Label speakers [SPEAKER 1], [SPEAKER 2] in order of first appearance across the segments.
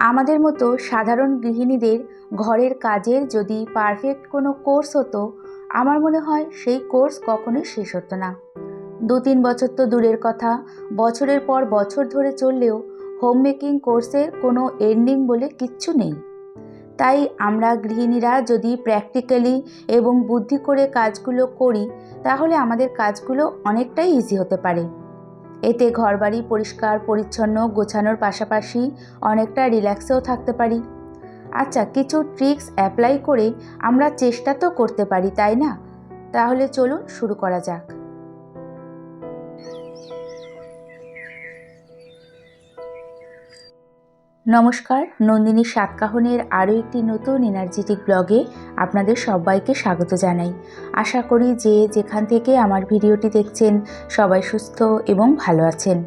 [SPEAKER 1] আমাদের মতো সাধারণ গৃহিণীদের ঘরের কাজের যদি পারফেক্ট কোনো কোর্স হতো, আমার মনে হয় সেই কোর্স কখনোই শেষ হতো না। দু তিন বছর তো দূরের কথা, বছরের পর বছর ধরে চললেও হোম মেকিং কোর্সের কোনো এন্ডিং বলে কিচ্ছু নেই। তাই আমরা গৃহিণীরা যদি প্র্যাকটিক্যালি এবং বুদ্ধি করে কাজগুলো করি, তাহলে আমাদের কাজগুলো অনেকটাই ইজি হতে পারে। এতে ঘরবাড়ি পরিষ্কার, পরিচ্ছন্ন, গোছানোর পাশাপাশি অনেকটা রিল্যাক্সেও থাকতে পারি। আচ্ছা কিছু ট্রিক্স অ্যাপ্লাই করে আমরা চেষ্টা তো করতে পারি, তাই না? তাহলে চলুন শুরু করা যাক। নমস্কার, নন্দিনী সাতকাহনের আরও একটি নতুন এনার্জেটিক ব্লগে আপনাদের সবাইকে স্বাগত জানাই। আশা করি যে যেখান থেকে আমার ভিডিওটি দেখছেন, সবাই সুস্থ এবং ভালো আছেন।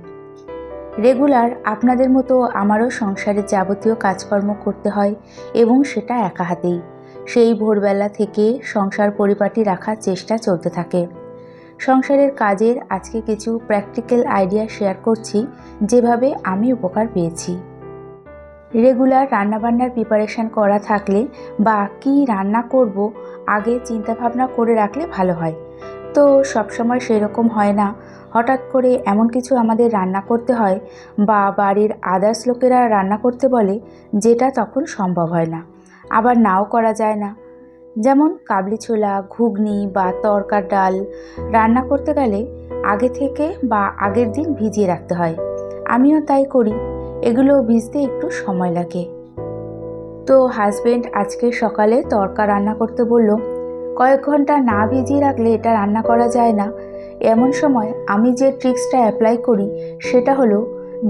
[SPEAKER 1] রেগুলার আপনাদের মতো আমারও সংসারের যাবতীয় কাজকর্ম করতে হয় এবং সেটা একা হাতেই। সেই ভোরবেলা থেকে সংসার পরিপাটি রাখার চেষ্টা চলতে থাকে। সংসারের কাজের আজকে কিছু প্র্যাকটিক্যাল আইডিয়া শেয়ার করছি, যেভাবে আমি উপকার পেয়েছি। রেগুলার রান্নাবান্নার প্রিপারেশান করা থাকলে বা কী রান্না করব, আগে চিন্তাভাবনা করে রাখলে ভালো হয়। তো সবসময় সেরকম হয় না। হঠাৎ করে এমন কিছু আমাদের রান্না করতে হয় বা বাড়ির আদার্স লোকেরা রান্না করতে বলে, যেটা তখন সম্ভব হয় না। আবার নাও করা যায় না। যেমন কাবলি ছোলা, ঘুগনি বা তরকার ডাল রান্না করতে গেলে আগে থেকে বা আগের দিন ভিজিয়ে রাখতে হয়। আমিও তাই করি। এগুলো ভিজতে একটু সময় লাগে। তো হাজবেন্ড আজকে সকালে তরকা রান্না করতে বলল, কয়েক ঘণ্টা না ভিজিয়ে রাখলে এটা রান্না করা যায় না। এমন সময় আমি যে ট্রিক্সটা অ্যাপ্লাই করি, সেটা হলো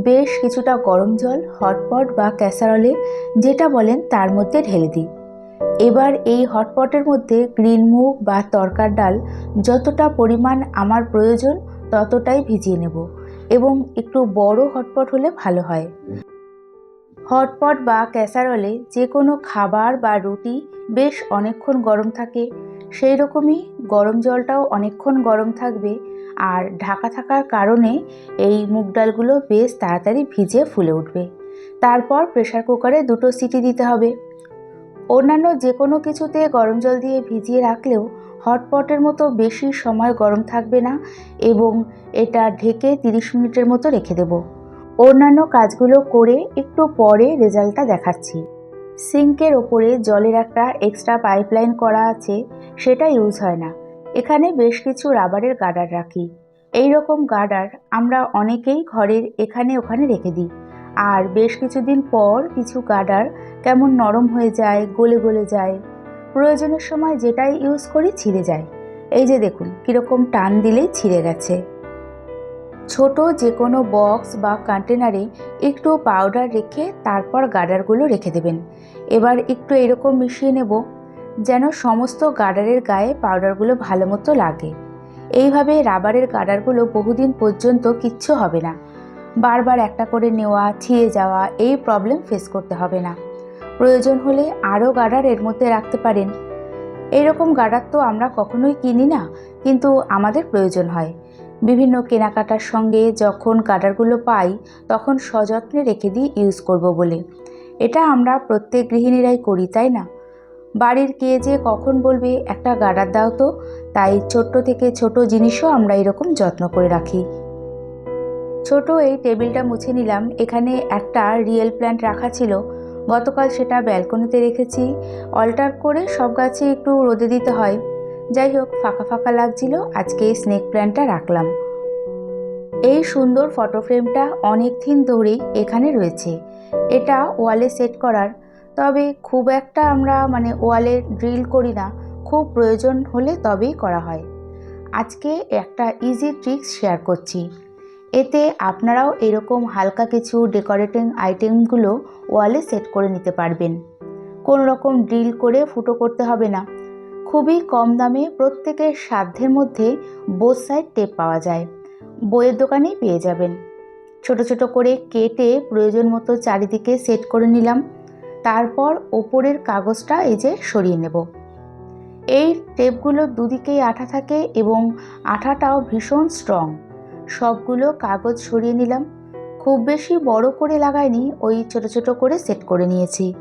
[SPEAKER 1] বেশ কিছুটা গরম জল হটপট বা ক্যাসারলে যেটা বলেন তার মধ্যে ঢেলে দিই। এবার এই হটপটের মধ্যে গ্রিন মুগ বা তরকার ডাল যতটা পরিমাণ আমার প্রয়োজন, ততটাই ভিজিয়ে নেব। এবং একটু বড় হটপট হলে ভালো হয়। হটপট বা ক্যাসারলে যে কোনো খাবার বা রুটি বেশ অনেকক্ষণ গরম থাকে। সেই রকমই গরম জলটাও অনেকক্ষণ গরম থাকবে আর ঢাকা থাকার কারণে এই মুগ ডালগুলো বেশ তাড়াতাড়ি ভিজে ফুলে উঠবে। তারপর প্রেশার কুকারে দুটো সিটি দিতে হবে। অন্যান্য যে কোনো কিছুতে গরম জল দিয়ে ভিজিয়ে রাখলেও হটপটের মতো বেশি সময় গরম থাকবে না এবং এটা ঢেকে 30 মিনিটের মতো রেখে দেব। অন্যান্য কাজগুলো করে একটু পরে রেজাল্টটা দেখাচ্ছি। সিঙ্কের ওপরে জলের একটা এক্সট্রা পাইপলাইন করা আছে, সেটা ইউজ হয় না। এখানে বেশ কিছু রাবারের গার্ডার রাখি। এই রকম গার্ডার আমরা অনেকেই ঘরের এখানে ওখানে রেখে দিই। আর বেশ কিছুদিন পর কিছু গার্ডার কেমন নরম হয়ে যায়, গলে গলে যায় প্রয়োজনের সময় যেটাই ইউজ করি ছিঁড়ে যায়। এই যে দেখুন, কীরকম টান দিলেই ছিঁড়ে গেছে। ছোট যে কোনো বক্স বা কন্টেনারে একটু পাউডার রেখে তারপর গার্ডারগুলো রেখে দেবেন। এবার একটু এরকম মিশিয়ে নেব, যেন সমস্ত গার্ডারের গায়ে পাউডারগুলো ভালো মতো লাগে। এইভাবে রাবারের গার্ডারগুলো বহুদিন পর্যন্ত কিচ্ছু হবে না। বারবার একটা করে নেওয়া, ছিঁড়ে যাওয়া, এই প্রবলেম ফেস করতে হবে না। প্রয়োজন হলে আরও গার্ডার এর মধ্যে রাখতে পারেন। এইরকম গার্ডার তো আমরা কখনোই কিনি না, কিন্তু আমাদের প্রয়োজন হয়। বিভিন্ন কেনাকাটার সঙ্গে যখন গার্ডারগুলো পাই, তখন সযত্নে রেখে দিই ইউজ করব বলে। এটা আমরা প্রত্যেক গৃহিণীরাই করি, তাই না? বাড়ির কে যে কখন বলবে, একটা গার্ডার দাও তো। তাই ছোট্ট থেকে ছোট জিনিসও আমরা এরকম যত্ন করে রাখি। ছোট এই টেবিলটা মুছে নিলাম। এখানে একটা রিয়েল প্ল্যান্ট রাখা ছিল। গতকাল সেটা ব্যালকনিতে রেখেছি। অল্টার করে সব গাছে একটু রোদে দিতে হয়। যাই হোক, ফাঁকা ফাঁকা লাগছিল, আজকে এই স্নেক প্ল্যান্টটা রাখলাম। এই সুন্দর ফটো ফ্রেমটা অনেক দিন ধরেই এখানে রয়েছে। এটা ওয়ালে সেট করার। তবে খুব একটা আমরা মানে ওয়ালে ড্রিল করি না, খুব প্রয়োজন হলে তবেই করা হয়। আজকে একটা ইজি ট্রিক্স শেয়ার করছি। এতে আপনারাও এরকম হালকা কিছু ডেকোরেটিং আইটেমগুলো ওয়ালে সেট করে নিতে পারবেন। কোনো রকম ড্রিল করে ফুটো করতে হবে না। খুবই কম দামে প্রত্যেকের সাধ্যের মধ্যে বোথ সাইড টেপ পাওয়া যায়। বইয়ের দোকানেই পেয়ে যাবেন। ছোট ছোট করে কেটে প্রয়োজন মতো চারিদিকে সেট করে নিলাম। তারপর ওপরের কাগজটা এই যে সরিয়ে নেব। এই টেপগুলো দুদিকেই আঠা থাকে এবং আঠাটাও ভীষণ স্ট্রং সবগুলো কাগজ সরিয়ে নিলাম। খুব বেশি বড় করে লাগাইনি, ওই ছোট ছোট করে সেট করে নিয়েছি।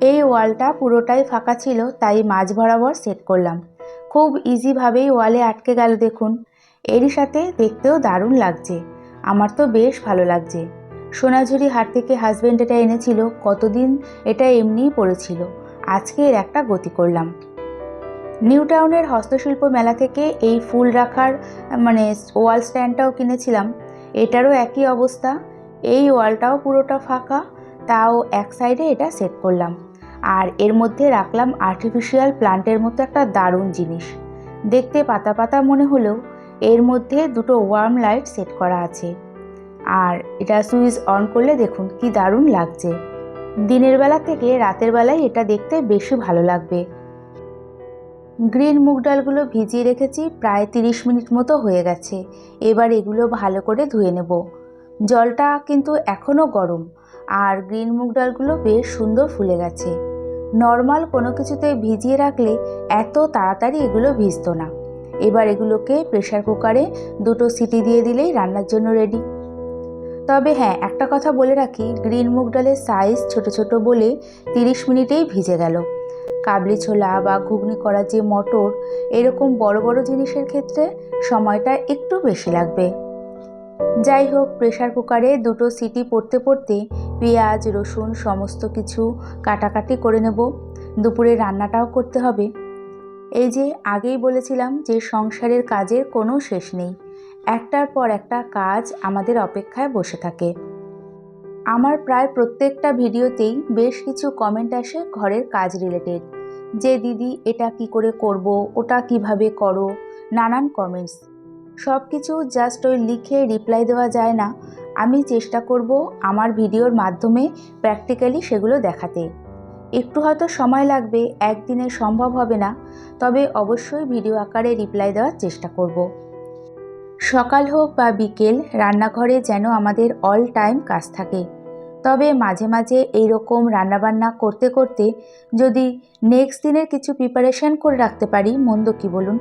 [SPEAKER 1] এই ওয়ালটা পুরোটাই ফাঁকা ছিল, তাই মাঝ বরাবর সেট করলাম। খুব ইজিভাবেই ওয়ালে আটকে গেল দেখুন। এরই সাথে দেখতেও দারুণ লাগছে। আমার তো বেশ ভালো লাগছে। সোনাঝুরি হাট থেকে হাজব্যান্ড এটা এনেছিল, কতদিন এটা এমনিই পড়েছিল। আজকে এর একটা গতি করলাম। নিউ টাউনের হস্তশিল্প মেলা থেকে এই ফুল রাখার মানে ওয়াল স্ট্যান্ডটাও কিনেছিলাম। এটারও একই অবস্থা। এই ওয়ালটাও পুরোটা ফাঁকা, তাও এক সাইডে এটা সেট করলাম। আর এর মধ্যে রাখলাম আর্টিফিশিয়াল প্লান্টের মতো একটা দারুণ জিনিস। দেখতে পাতা পাতা মনে হলেও এর মধ্যে দুটো ওয়ার্ম লাইট সেট করা আছে। আর এটা সুইচ অন করলে দেখুন কি দারুণ লাগছে। দিনের বেলা থেকে রাতের বেলায় এটা দেখতে বেশি ভালো লাগবে। গ্রিন মুগ ডালগুলো ভিজিয়ে রেখেছি, প্রায় তিরিশ মিনিট মতো হয়ে গেছে। এবার এগুলো ভালো করে ধুয়ে নেব। জলটা কিন্তু এখনও গরম, আর গ্রিন মুগ ডালগুলো বেশ সুন্দর ফুলে গেছে। নর্মাল কোনো কিছুতে ভিজিয়ে রাখলে এত তাড়াতাড়ি এগুলো ভিজতো না। এবার এগুলোকে প্রেশার কুকারে দুটো সিটি দিয়ে দিলেই রান্নার জন্য রেডি। তবে হ্যাঁ একটা কথা বলে রাখি, গ্রিন মুগ ডালের সাইজ ছোট ছোট বলে তিরিশ মিনিটেই ভিজে গেল। কাবলি ছোলা বা ঘুগনি করা যে মটর, এরকম বড় বড় জিনিসের ক্ষেত্রে সময়টা একটু বেশি লাগবে। যাই হোক প্রেশার কুকারে দুটো সিটি পড়তে পড়তে পেঁয়াজ, রসুন সমস্ত কিছু কাটাকাটি করে নেব। দুপুরে রান্নাটাও করতে হবে। এই যে আগেই বলেছিলাম যে সংসারের কাজের কোনো শেষ নেই। একটার পর একটা কাজ আমাদের অপেক্ষায় বসে থাকে। আমার প্রায় প্রত্যেকটা ভিডিওতেই বেশ কিছু কমেন্ট আসে ঘরের কাজ রিলেটেড যে দিদি এটা কি করে করব, ওটা কীভাবে করো, নানান কমেন্টস সব কিছু জাস্ট ওই লিখে রিপ্লাই দেওয়া যায় না। আমি চেষ্টা করব আমার ভিডিওর মাধ্যমে প্র্যাকটিক্যালি সেগুলো দেখাতে। একটু হয়তো সময় লাগবে, একদিনে সম্ভব হবে না, তবে অবশ্যই ভিডিও আকারে রিপ্লাই দেওয়ার চেষ্টা করব। সকাল হোক বা বিকেল, রান্নাঘরে যেন আমাদের অল টাইম কাজ থাকে। তবে মাঝে মাঝে এই রকম রান্নাবান্না করতে করতে যদি নেক্সট দিনের কিছু প্রিপারেশন করে রাখতে পারি, মন্দ কি বলুন?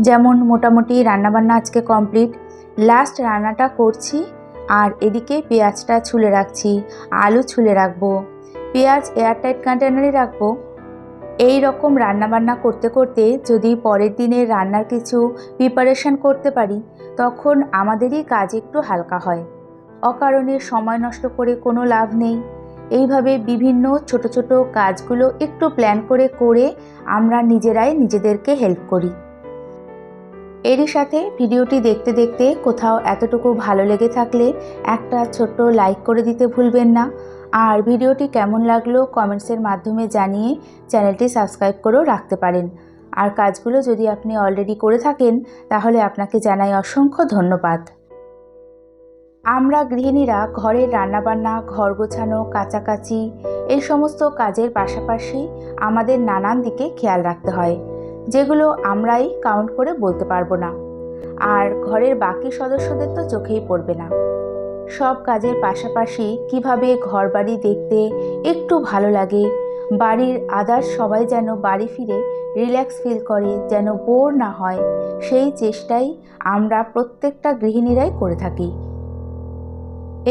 [SPEAKER 1] যেমন মোটামুটি রান্নাবান্না আজকে কমপ্লিট লাস্ট রান্নাটা করছি, আর এদিকে পেঁয়াজটা ছুলে রাখছি, আলু ছুলে রাখব, পেঁয়াজ এয়ারটাইট কন্টেনারে রাখব। এই রকম রান্নাবান্না করতে করতে যদি পরের দিনের রান্নার কিছু প্রিপারেশন করতে পারি, তখন আমাদেরই কাজ একটু হালকা হয়। অকারণে সময় নষ্ট করে কোনো লাভ নেই। এইভাবে বিভিন্ন ছোট ছোট কাজগুলো একটু প্ল্যান করে করে আমরা নিজেরাই নিজেদেরকে হেল্প করি। এরই সাথে ভিডিওটি দেখতে দেখতে কোথাও এতটুকু ভালো লেগে থাকলে একটা ছোট্ট লাইক করে দিতে ভুলবেন না। আর ভিডিওটি কেমন লাগল কমেন্টসের মাধ্যমে জানিয়ে চ্যানেলটি সাবস্ক্রাইব করেও রাখতে পারেন। আর কাজগুলো যদি আপনি অলরেডি করে থাকেন, তাহলে আপনাকে জানাই অসংখ্য ধন্যবাদ। আমরা গৃহিণীরা ঘরের রান্নাবান্না, ঘর গোছানো, কাচাকাচি, এই সমস্ত কাজের পাশাপাশি আমাদের নানান দিকে খেয়াল রাখতে হয়, যেগুলো আমরাই কাউন্ট করে বলতে পারব না। আর ঘরের বাকি সদস্যদের তো চোখেই পড়বে না। সব কাজের পাশাপাশি কীভাবে ঘর বাড়ি দেখতে একটু ভালো লাগে, বাড়ির আদার্স সবাই যেন বাড়ি ফিরে রিল্যাক্স ফিল করে, যেন বোর না হয়, সেই চেষ্টাই আমরা প্রত্যেকটা গৃহিণীরাই করে থাকি।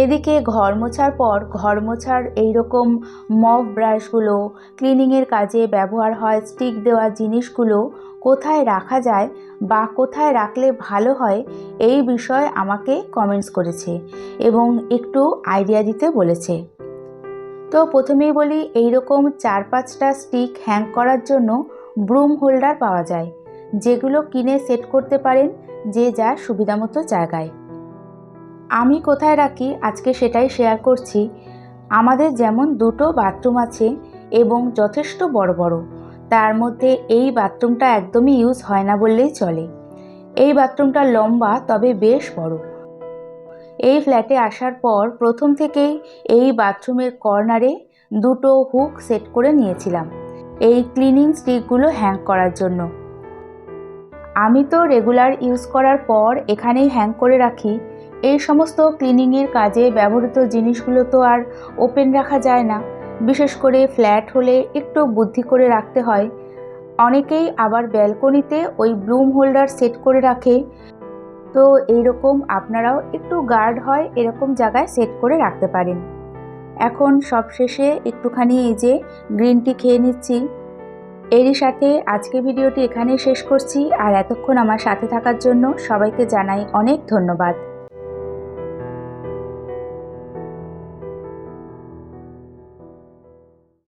[SPEAKER 1] এদিকে ঘর মোছার পর ঘর মোছার এইরকম মফ ব্রাশগুলো ক্লিনিংয়ের কাজে ব্যবহার হয় স্টিক দেওয়া জিনিসগুলো কোথায় রাখা যায় বা কোথায় রাখলে ভালো হয় এই বিষয়ে আমাকে কমেন্টস করেছে এবং একটু আইডিয়া দিতে বলেছে। তো প্রথমেই বলি এই রকম চার পাঁচটা স্টিক হ্যাং করার জন্য ব্রুম হোল্ডার পাওয়া যায়, যেগুলো কিনে সেট করতে পারেন যে যা সুবিধামতো জায়গায়। আমি কোথায় রাখি? আজকে সেটাই শেয়ার করছি। আমাদের যেমন দুটো বাথরুম আছে এবং যথেষ্ট বড় বড়, তার মধ্যে এই বাথরুমটা একদমই ইউজ হয় না বললেই চলে। এই বাথরুমটা লম্বা, তবে বেশ বড়। এই ফ্ল্যাটে আসার পর প্রথম থেকেই এই বাথরুমের কর্নারে দুটো হুক সেট করে নিয়েছিলাম, এই ক্লিনিং স্টিকগুলো হ্যাং করার জন্য। আমি তো রেগুলার ইউজ করার পর এখানেই হ্যাং করে রাখি। এই সমস্ত ক্লিনিংয়ের কাজে ব্যবহৃত জিনিসগুলো তো আর ওপেন রাখা যায় না। বিশেষ করে ফ্ল্যাট হলে একটু বুদ্ধি করে রাখতে হয়। অনেকেই আবার ব্যালকনিতে ওই ব্লুম হোল্ডার সেট করে রাখে। তো এইরকম আপনারাও একটু গার্ড হয়, এরকম জায়গায় সেট করে রাখতে পারেন। এখন সবশেষে একটুখানি এই যে গ্রিন টি খেয়ে নিচ্ছি। এরই সাথে আজকে ভিডিওটি এখানেই শেষ করছি। আর এতক্ষণ আমার সাথে থাকার জন্য সবাইকে জানাই অনেক ধন্যবাদ।